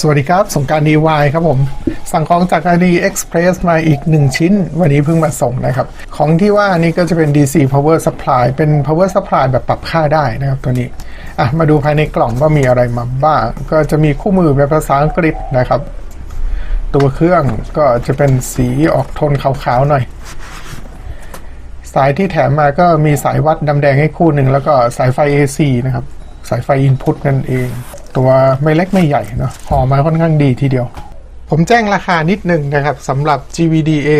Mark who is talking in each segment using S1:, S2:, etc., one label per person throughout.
S1: สวัสดีครับ สงกราร DY ครับผม สั่งของจาก ID Express มาอีก 1 ชิ้น วันนี้เพิ่งมาส่งนะครับ ของที่ว่านี่ก็จะเป็น DC Power Supply เป็น Power Supply แบบปรับค่าได้นะครับตัวนี้อะมาดูภายในกล่องว่ามีอะไรมาบ้าง ก็จะมีคู่มือเป็นภาษาอังกฤษนะครับ ตัวเครื่องก็จะเป็นสีออกโทนขาวๆหน่อย สายที่แถมมาก็มีสายวัดดำแดงให้คู่หนึ่งแล้วก็สายไฟ AC นะครับสายไฟ Input นั่นเอง ตัวไม่เล็กไม่ใหญ่เนาะห่อมาค่อนข้างดีทีเดียว ผมแจ้งราคานิดหนึ่งนะครับสำหรับ GVDA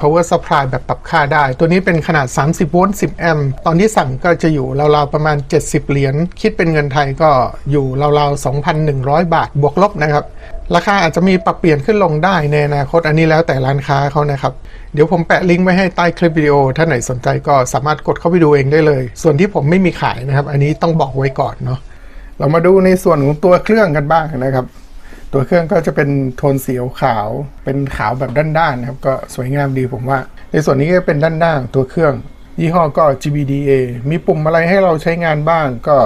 S1: Power Supply แบบปรับค่าได้ ตัวนี้เป็นขนาด 30 โวลต์ 10 แอมป์ตอนที่สั่งก็จะอยู่ราวๆประมาณ 70 เหรียญคิดเป็นเงินไทยก็อยู่ราวๆ 2,100 บาทบวกลบนะครับราคาอาจจะมีปรับเปลี่ยนขึ้นลงได้ในอนาคตอันนี้แล้วแต่ร้านค้าเขานะครับ เดี๋ยวผมแปะลิงก์ไว้ให้ใต้คลิปวิดีโอ ถ้าไหนสนใจก็สามารถกดเข้าไปดูเองได้เลย ส่วนที่ผมไม่มีขายนะครับ อันนี้ต้องบอกไว้ก่อนเนาะ เรามาดูในส่วนของตัวเครื่องกันบ้างนะครับ ตัวเครื่องก็จะเป็นโทนสีขาว เป็นขาวแบบด้านๆนะครับ ก็สวยงามดีผมว่า ในส่วนนี้ก็เป็นด้านหน้างตัวเครื่อง ยี่ห้อก็ GBDA มีปุ่มอะไรให้เราใช้งานบ้างก็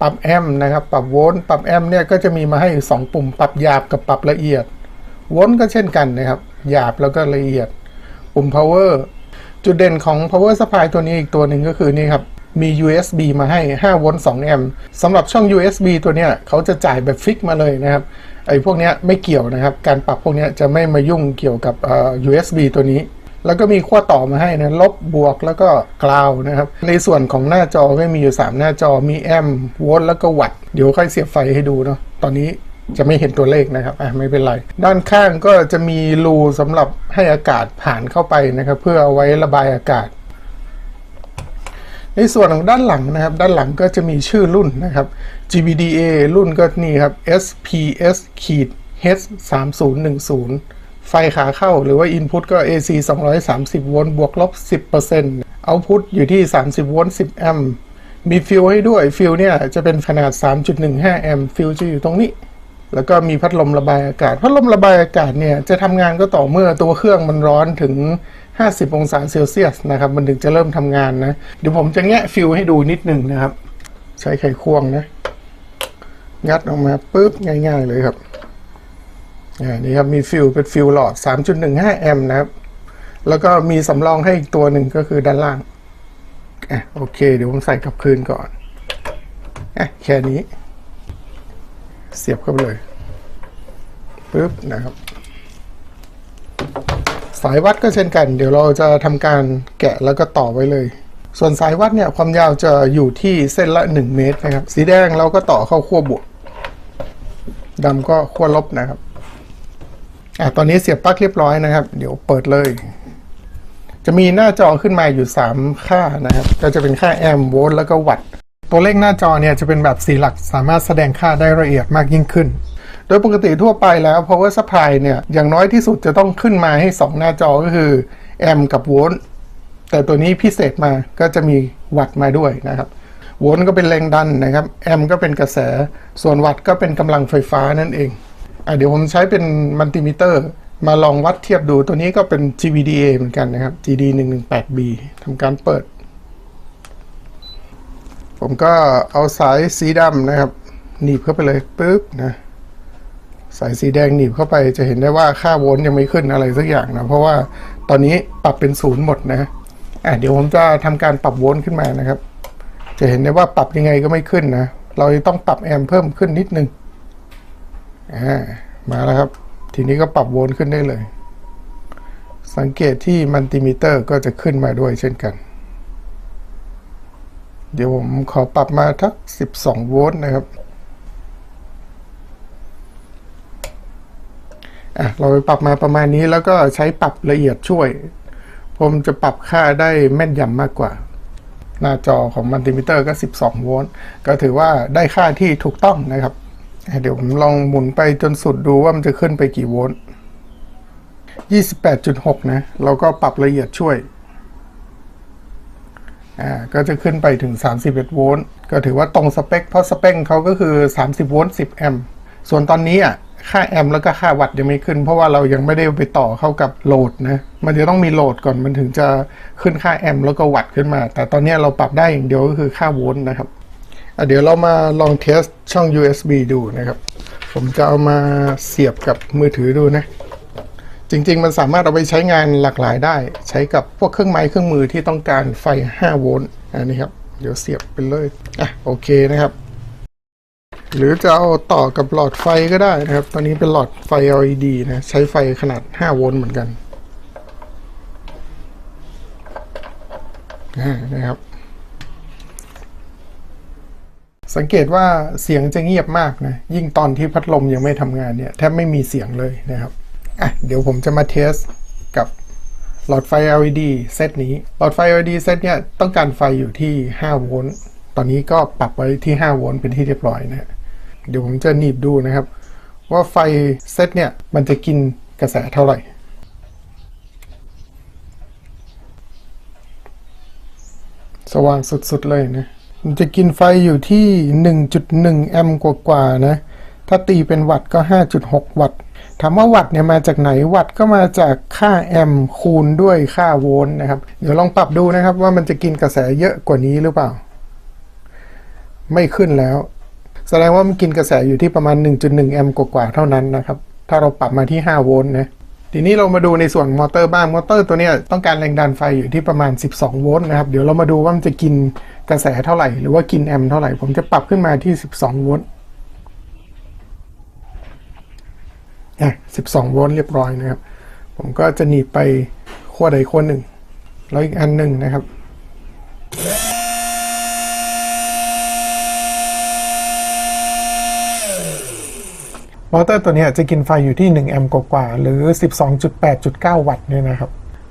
S1: ปรับแอมนะครับ ปรับโวลต์ปรับแอมเนี่ยก็จะมีมาให้อยู่สองปุ่ม ปรับหยาบกับปรับละเอียด โวลต์ก็เช่นกันนะครับ หยาบแล้วก็ละเอียด ปุ่ม power จุดเด่นของ power supply ตัวนี้อีกตัวหนึ่งก็คือนี่ครับ มี USB มาให้ 5 โวลต์2แอมป์สำหรับช่อง USB ตัวเนี้ยเขาจะจ่ายแบบฟิกมาเลยนะครับ ไอ้พวกเนี้ยไม่เกี่ยวนะครับ การปรับพวกเนี้ยจะไม่มายุ่งเกี่ยวกับ USB ตัวนี้ แล้วก็มีขั้วต่อมาให้นะ ลบ บวก แล้วก็กราวนะครับ ในส่วนของหน้าจอก็มีอยู่ 3 หน้าจอ มีแอมป์ โวลต์ แล้วก็วัตต์ เดี๋ยวค่อยเสียบไฟให้ดูเนาะ ตอนนี้จะไม่เห็นตัวเลขนะครับอะไม่เป็นไร ด้านข้างก็จะมีรูสำหรับให้อากาศผ่านเข้าไปนะครับ เพื่อเอาไว้ระบายอากาศ ในส่วนของด้านหลังนะครับ ด้านหลังก็จะมีชื่อรุ่นนะครับ GBDA รุ่นก็นี่ครับ SPS ขีด H 3 0 1 0ไฟขาเข้าหรือว่า Input ก็ AC 230 โวลต์บวกลบ 10% Output อยู่ที่ 30 โวลต์ 10 แอมป์มีฟิลให้ด้วยฟิลเนี่ยจะเป็นขนาด 3.15 แอมป์ฟิลจะอยู่ตรงนี้ แล้วก็มีพัดลมระบายอากาศ พัดลมระบายอากาศเนี่ยจะทำงานก็ต่อเมื่อตัวเครื่องมันร้อนถึง 50 องศาเซลเซียสนะครับมันถึงจะเริ่มทำงานนะ เดี๋ยวผมจะแงะฟิลให้ดูนิดหนึ่งนะครับ ใช้ไขควงนะ งัดออกมาปุ๊บง่ายๆเลยครับนี่ครับมีฟิลเป็นฟิลหลอด 3.15 แอมป์นะครับ แล้วก็มีสำรองให้อีกตัวหนึ่งก็คือด้านล่างอะโอเค เดี๋ยวผมใส่กลับคืนก่อนอะแค่นี้ เสียบเข้าไปเลยปุ๊บนะครับ สายวัดก็เช่นกัน เดี๋ยวเราจะทำการแกะแล้วก็ต่อไว้เลย ส่วนสายวัดเนี่ยความยาวจะอยู่ที่เส้นละ 1 เมตรนะครับ สีแดงเราก็ต่อเข้าขั้วบวกดำก็ขั้วลบนะครับอะตอนนี้เสียบปลั๊กเรียบร้อยนะครับ เดี๋ยวเปิดเลย จะมีหน้าจอขึ้นมาอยู่ 3 ค่านะครับ ก็จะเป็นค่าแอมป์โวลต์แล้วก็วัตต์ตัวเลขหน้าจอเนี่ยจะเป็นแบบสีหลักสามารถแสดงค่าได้ละเอียดมากยิ่งขึ้น ดยปกติทั่วไปแล้ว power supply เนี่ย อย่างน้อยที่สุดจะต้องขึ้นมาให้ 2 หน้าจอก็คือแอมกับโวลต์แต่ตัวนี้พิเศษมาก็จะมีวัตต์มาด้วยนะครับโวลต์ก็เป็นแรงดันนะครับแอมก็เป็นกระแส ส่วนวัตต์ก็เป็นกำลังไฟฟ้านั่นเองอะเดี๋ยวผมใช้เป็นมัลติมิเตอร์ มาลองวัดเทียบดูตัวนี้ก็เป็น GVDA เหมือนกันนะครับ GD 1 1 8 B ทำการเปิด ผมก็เอาสายสีดำนะครับหนีบเข้าไปเลยปุ๊บนะ สายสีแดงหนีบเข้าไปจะเห็นได้ว่าค่าโวลต์ยังไม่ขึ้นอะไรสักอย่างนะ เพราะว่าตอนนี้ปรับเป็นศูนย์หมดนะอะเดี๋ยวผมจะทำการปรับโวลต์ขึ้นมานะครับ จะเห็นได้ว่าปรับยังไงก็ไม่ขึ้นนะ เราจะต้องปรับแอมเพิ่มขึ้นนิดนึงอ่ามาแล้วครับ ทีนี้ก็ปรับโวลต์ขึ้นได้เลย สังเกตที่มัลติมิเตอร์ก็จะขึ้นมาด้วยเช่นกัน เดี๋ยวผมขอปรับมาทัก 12 โวลต์นะครับ อะเราไปปรับมาประมาณนี้แล้วก็ใช้ปรับละเอียดช่วย ผมจะปรับค่าได้แม่นยำมากกว่า หน้าจอของมัลติมิเตอร์ก็ 12 โวลต์ก็ถือว่าได้ค่าที่ถูกต้องนะครับ เดี๋ยวผมลองหมุนไปจนสุดดูว่ามันจะขึ้นไปกี่โวลต์28.6 นะ เราก็ปรับละเอียดช่วย อ่า ก็จะขึ้นไปถึง 31 โวลต์ ก็ถือว่าตรงสเปค เพราะสเปคเขาก็คือ 30 โวลต์ 10 แอมป์ ส่วนตอนนี้อะ ค่าแอมป์แล้วก็ค่าวัตต์ยังไม่ขึ้น เพราะว่าเรายังไม่ได้ไปต่อเข้ากับโหลดนะมันจะต้องมีโหลดก่อนมันถึงจะขึ้นค่าแอมป์แล้วก็วัตต์ขึ้นมา แต่ตอนนี้เราปรับได้อย่างเดียวก็คือค่าโวลต์นะครับเดี๋ยวเรามาลองเทสช่อง USB ดูนะครับ ผมจะเอามาเสียบกับมือถือดูนะ จริง ๆ มันสามารถเอาไปใช้งานหลากหลายได้ ใช้กับพวกเครื่องไม้เครื่องมือที่ต้องการไฟ 5 โวลต์อันนี้ครับ เดี๋ยวเสียบไปเลยอะโอเคนะครับ หรือจะเอาต่อกับหลอดไฟก็ได้นะครับ ตอนนี้เป็นหลอดไฟ LED นะใช้ไฟขนาด 5 โวลต์เหมือนกันนะครับ สังเกตว่าเสียงจะเงียบมากนะ ยิ่งตอนที่พัดลมยังไม่ทำงานเนี่ยแทบไม่มีเสียงเลยนะครับอะเดี๋ยวผมจะมาเทสกับหลอดไฟ LED เซตนี้ หลอดไฟ LED เซตเนี่ยต้องการไฟอยู่ที่ 5 โวลต์ ตอนนี้ก็ปรับไว้ที่ 5 โวลต์เป็นที่เรียบร้อยนะฮะ เดี๋ยวผมจะหนีบดูนะครับ ว่าไฟเซตเนี่ยมันจะกินกระแสเท่าไหร่ สว่างสุดๆเลยนะมันจะกินไฟอยู่ที่ 1.1 แอมป์กว่าๆนะ ถ้าตีเป็นวัตต์ก็ 5.6 วัตต์ ถามว่าวัตต์เนี่ยมาจากไหน วัตต์ก็มาจากค่าแอมป์คูณด้วยค่าโวลต์นะครับ เดี๋ยวลองปรับดูนะครับว่ามันจะกินกระแสเยอะกว่านี้หรือเปล่า ไม่ขึ้นแล้ว แสดงว่ามันกินกระแสอยู่ที่ประมาณ 1.1 แอมป์กว่าๆเท่านั้นนะครับ ถ้าเราปรับมาที่ 5 โวลต์นะทีนี้เรามาดูในส่วนมอเตอร์บ้าง มอเตอร์ตัวนี้ต้องการแรงดันไฟอยู่ที่ประมาณ 12 โวลต์นะครับ เดี๋ยวเรามาดูว่ามันจะกินกระแสเท่าไหร่ หรือว่ากินแอมป์เท่าไหร่ ผมจะปรับขึ้นมาที่ 12 โวลต์อะ12 โวลต์เรียบร้อยนะครับ ผมก็จะหนีบไปขั้วใดขั้วหนึ่ง แล้วอีกอันหนึ่งนะครับ มอเตอร์ตัวนี้จะกินไฟอยู่ที่ 1 แอมป์กว่า หรือ 12.8.9 วัตต์เนี่ยนะครับ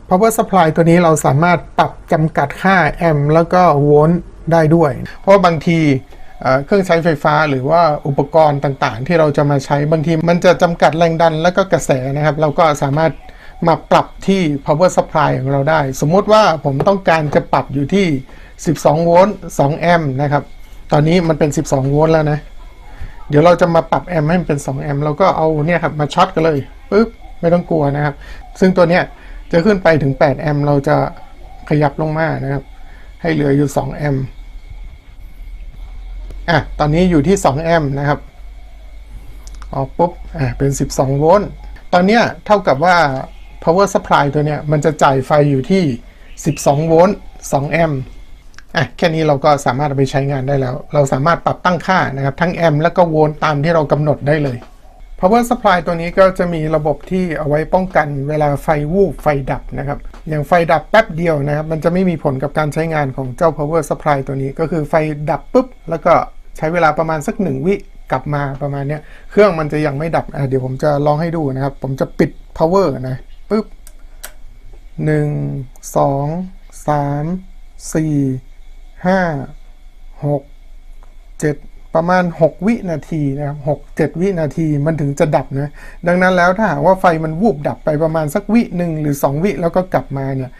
S1: power supply ตัวนี้เราสามารถปรับจำกัดค่าแอมป์แล้วก็โวลต์ได้ด้วย เพราะว่าบางทีเครื่องใช้ไฟฟ้าหรือว่าอุปกรณ์ต่างๆ ที่เราจะมาใช้บางทีมันจะจำกัดแรงดันแล้วก็กระแสนะครับ เราก็สามารถมาปรับที่ power supply ของเราได้ สมมติว่าผมต้องการจะปรับอยู่ที่ 12 โวลต์ 2 แอมป์นะครับ ตอนนี้มันเป็น 12 โวลต์แล้วนะ เดี๋ยวเราจะมาปรับแอมให้มันเป็น 2 แอมป์เราก็เอาเนี่ยครับมาช็อตกันเลยปึ๊บไม่ต้องกลัวนะครับ ซึ่งตัวเนี้ยจะขึ้นไปถึง 8 แอมเราจะขยับลงมานะครับ ให้เหลืออยู่ 2 แอมอะตอนนี้อยู่ที่ 2 แอมนะครับออกปุ๊บอะเป็น 12 โวลต์ตอนเนี้ยเท่ากับว่า power supply ตัวเนี้ยมันจะจ่ายไฟอยู่ที่ 12 โวลต์ 2 แอมป์ อะแค่นี้เราก็สามารถไปใช้งานได้แล้ว เราสามารถปรับตั้งค่านะครับ ทั้งแอมป์และก็โวลต์ตามที่เรากำหนดได้เลย power supply ตัวนี้ก็จะมีระบบที่เอาไว้ป้องกันเวลาไฟวูบไฟดับนะครับ อย่างไฟดับแป๊บเดียวนะครับ มันจะไม่มีผลกับการใช้งานของเจ้า power supply ตัวนี้ก็คือไฟดับปุ๊บ แล้วก็ใช้เวลาประมาณสักหนึ่งวิกลับมาประมาณเนี้ยเครื่องมันจะยังไม่ดับอะเดี๋ยวผมจะลองให้ดูนะครับ ผมจะปิด power นะปุ๊บหนึ่งสองสามสี่ ห้าหกเจ็ดประมาณ 6 วินาทีนะครับหกเจ็ดวินาทีมันถึงจะดับนะ ดังนั้นแล้วถ้าหากว่าไฟมันวูบดับไปประมาณสักวิหนึ่งหรือ 2 วิแล้วก็กลับมาเนี่ย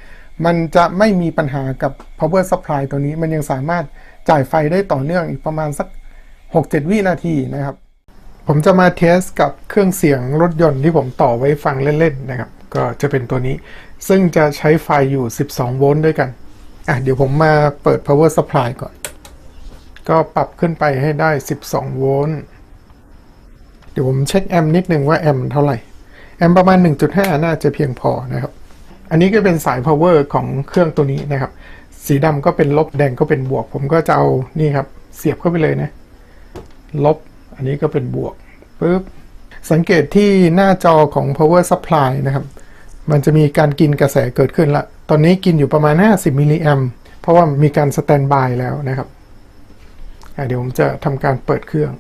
S1: มันจะไม่มีปัญหากับ power supply ตัวนี้ มันยังสามารถจ่ายไฟได้ต่อเนื่องอีกประมาณสัก 6-7 วินาทีนะครับ ผมจะมาเทสกับเครื่องเสียงรถยนต์ที่ผมต่อไว้ฟังเล่น ๆ นะครับ ก็จะเป็นตัวนี้ ซึ่งจะใช้ไฟอยู่ 12 โวลต์ด้วยกัน อะเดี๋ยวผมมาเปิด power supply ก่อน ก็ปรับขึ้นไปให้ได้ 12 โวลต์ เดี๋ยวผมเช็คแอมป์นิดนึงว่าแอมป์เท่าไหร่ แอมป์ประมาณ 1.5 น่าจะเพียงพอนะครับ อันนี้ก็เป็นสาย power ของเครื่องตัวนี้นะครับ สีดำก็เป็นลบแดงก็เป็นบวก ผมก็จะเอานี่ครับ เสียบเข้าไปเลยนะ ลบ อันนี้ก็เป็นบวกปุ๊บสังเกตที่หน้าจอของ power supply นะครับ มันจะมีการกินกระแสเกิดขึ้นละ ตอนนี้กินอยู่ประมาณ 50มิลลิแอมเพราะว่ามีการสแตนบายแล้วนะครับเดี๋ยวผมจะทำการเปิดเครื่อง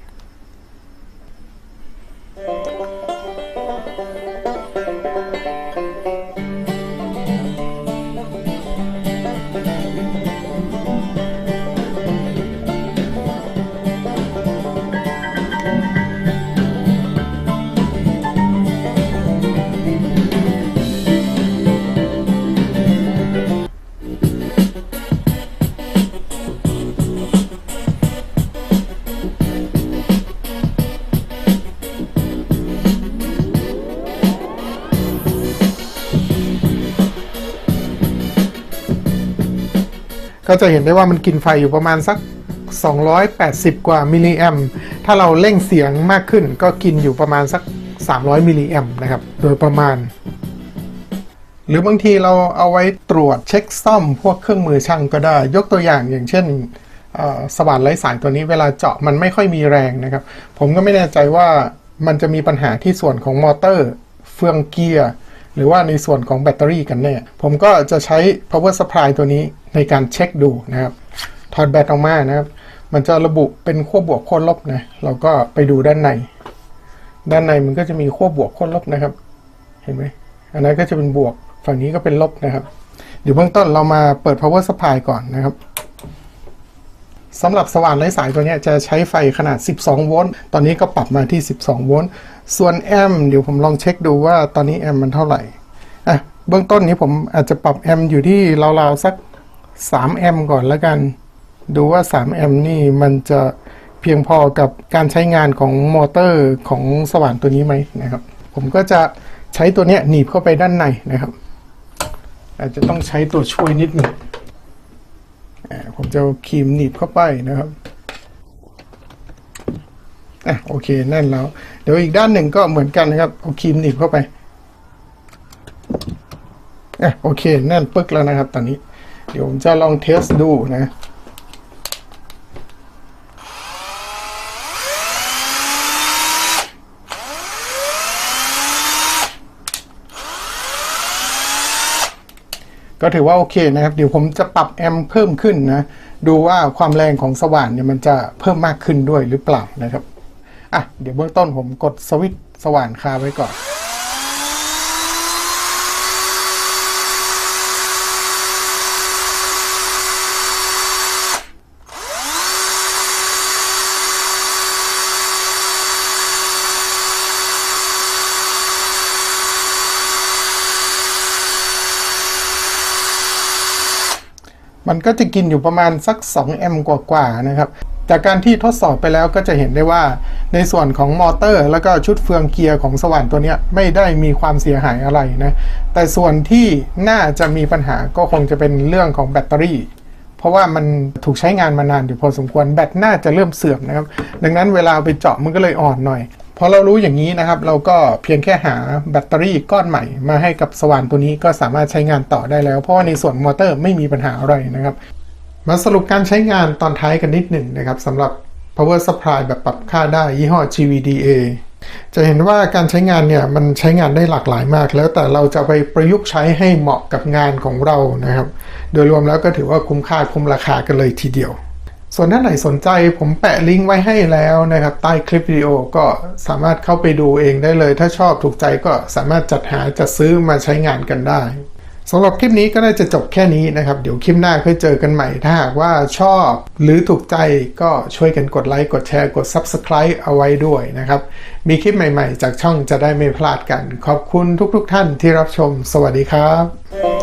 S1: ก็จะเห็นได้ว่ามันกินไฟอยู่ประมาณสัก 280 กว่ามิลลิแอมถ้าเราเร่งเสียงมากขึ้นก็กินอยู่ประมาณสัก 300 มิลลิแอมนะครับ โดยประมาณ หรือบางทีเราเอาไว้ตรวจเช็คซ่อมพวกเครื่องมือช่างก็ได้ ยกตัวอย่างอย่างเช่นสว่านไร้สายตัวนี้เวลาเจาะมันไม่ค่อยมีแรงนะครับ ผมก็ไม่แน่ใจว่ามันจะมีปัญหาที่ส่วนของมอเตอร์ เฟืองเกียร์ หรือว่าในส่วนของแบตเตอรี่กันแน่ ผมก็จะใช้ power supply ตัวนี้ในการเช็คดูนะครับ ถอดแบตออกมานะครับ มันจะระบุเป็นขั้วบวกขั้วลบนะ เราก็ไปดูด้านใน ด้านในมันก็จะมีขั้วบวกขั้วลบนะครับ เห็นไหม อันนั้นก็จะเป็นบวก ฝั่งนี้ก็เป็นลบนะครับ เดี๋ยวเบื้องต้นเรามาเปิด power supply ก่อนนะครับ สำหรับสว่านไร้สายตัวนี้จะใช้ไฟขนาด 12 โวลต์ ตอนนี้ก็ปรับมาที่ 12 โวลต์ ส่วนแอมป์เดี๋ยวผมลองเช็คดูว่าตอนนี้แอมป์มันเท่าไหร่ อะ เบื้องต้นนี้ผมอาจจะปรับแอมป์อยู่ที่ราวๆสัก 3 แอมป์ก่อนแล้วกัน ดูว่า 3 แอมป์นี่มันจะเพียงพอกับการใช้งานของมอเตอร์ของสว่านตัวนี้ไหมนะครับ ผมก็จะใช้ตัวนี้หนีบเข้าไปด้านในนะครับ อาจจะต้องใช้ตัวช่วยนิดหนึ่ง จะครีมหนีบเข้าไปนะครับอะโอเคแน่นแล้ว เดี๋ยวอีกด้านหนึ่งก็เหมือนกันนะครับเอาครีมหนีบเข้าไปอะโอเคแน่นปึ๊กแล้วนะครับ ตอนนี้ เดี๋ยวผมจะลองเทสดูนะ ก็ถือว่าโอเคนะครับ เดี๋ยวผมจะปรับแอมเพิ่มขึ้นนะ ดูว่าความแรงของสว่านเนี่ยมันจะเพิ่มมากขึ้นด้วยหรือเปล่านะครับ อะ เดี๋ยวเบื้องต้นผมกดสวิตช์สว่านคาไว้ก่อน มันก็จะกินอยู่ประมาณสัก2แอมป์กว่าๆนะครับจากการที่ทดสอบไปแล้วก็จะเห็นได้ว่าในส่วนของมอเตอร์ แล้วก็ชุดเฟืองเกียร์ของสว่านตัวนี้ไม่ได้มีความเสียหายอะไรนะแต่ส่วนที่น่าจะมีปัญหาก็คงจะเป็นเรื่องของแบตเตอรี่ เพราะว่ามันถูกใช้งานมานานอยู่พอสมควรแบตน่าจะเริ่มเสื่อมนะครับ ดังนั้นเวลาไปเจาะมันก็เลยอ่อนหน่อย พอเรารู้อย่างนี้นะครับ เราก็เพียงแค่หาแบตเตอรี่ก้อนใหม่มาให้กับสว่านตัวนี้ก็สามารถใช้งานต่อได้แล้ว เพราะว่าในส่วนมอเตอร์ไม่มีปัญหาอะไรนะครับ มาสรุปการใช้งานตอนท้ายกันนิดหนึ่งนะครับสำหรับ power supply แบบปรับค่าได้ยี่ห้อ GVDA จะเห็นว่าการใช้งานเนี่ยมันใช้งานได้หลากหลายมาก แล้วแต่เราจะไปประยุกต์ใช้ให้เหมาะกับงานของเรานะครับ โดยรวมแล้วก็ถือว่าคุ้มค่าคุ้มราคากันเลยทีเดียว ส่วนท่านไหนสนใจผมแปะลิงก์ไว้ให้แล้วนะครับ ใต้คลิปวิดีโอก็สามารถเข้าไปดูเองได้เลย ถ้าชอบถูกใจก็สามารถจัดหาจัดซื้อมาใช้งานกันได้สำหรับคลิปนี้ก็น่าจะจบแค่นี้นะครับ เดี๋ยวคลิปหน้าค่อยเจอกันใหม่ ถ้าหากว่าชอบหรือถูกใจก็ช่วยกันกดไลค์กดแชร์กด Subscribe เอาไว้ด้วยนะครับ มีคลิปใหม่ๆ จากช่องจะได้ไม่พลาดกัน ขอบคุณทุกๆทท่านที่รับชม สวัสดีครับ